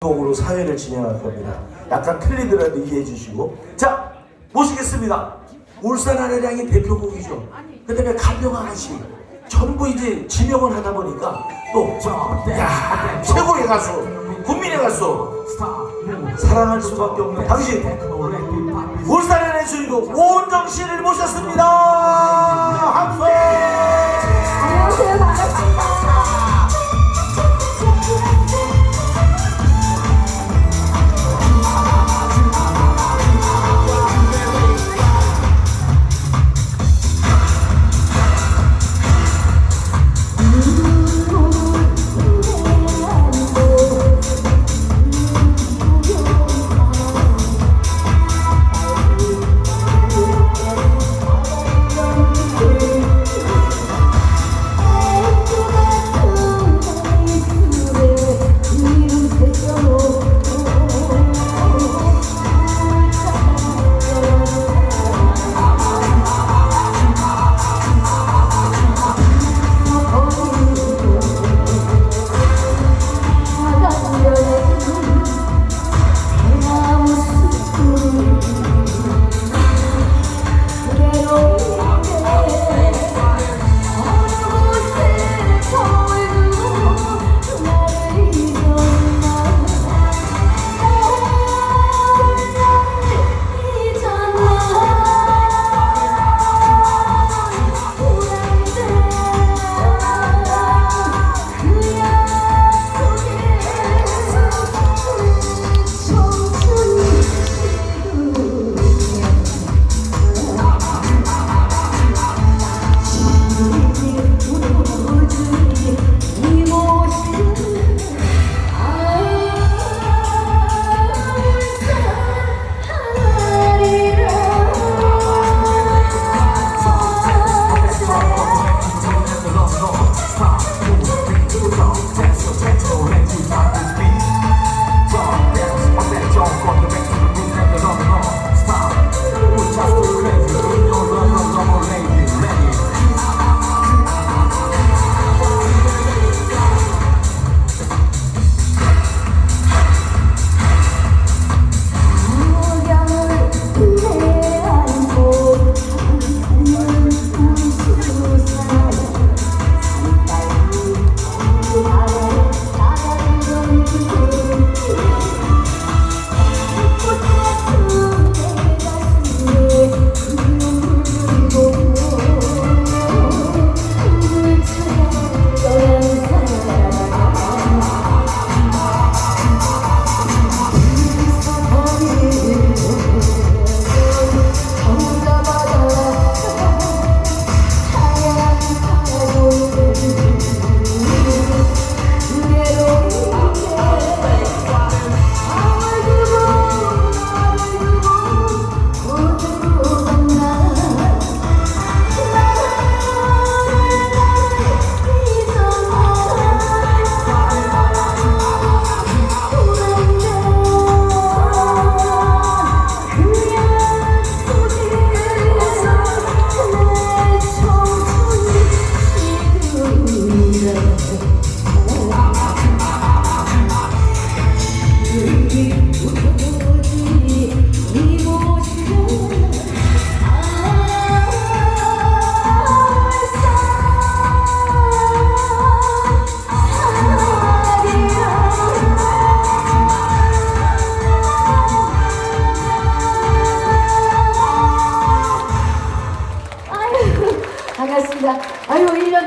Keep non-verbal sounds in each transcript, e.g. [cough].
곡으로 사회를 진행할 겁니다. 약간 틀리더라도 이해해 주시고. 자, 모시겠습니다. 울산 아래량의 대표곡이죠. 그 다음에 가병아가씨. 전부 이제 지명을 하다 보니까 또, 야, 최고의 가수, 국민의 가수, 사랑할 수밖에 없는 당신, 울산의 주인공 오은정 씨를 모셨습니다. 함성!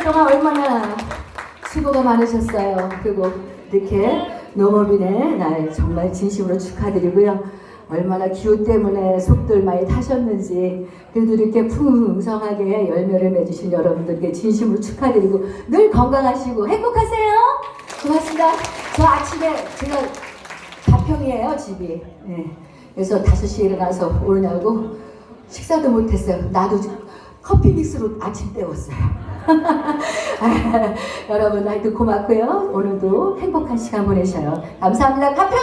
동안 얼마나 수고가 많으셨어요. 그리고 이렇게 농업인의 날 정말 진심으로 축하드리고요. 얼마나 기후 때문에 속들 많이 타셨는지 그래도 이렇게 풍성하게 열매를 맺으신 여러분들께 진심으로 축하드리고 늘 건강하시고 행복하세요. 고맙습니다. 저 아침에 제가 가평이에요 집이. 네. 그래서 5시에 일어나서 오느냐고 식사도 못했어요. 나도 커피 믹스로 아침 때웠어요. [laughs] 여러분 하여튼 고맙고요. 오늘도 행복한 시간 보내셔요. 감사합니다. 가평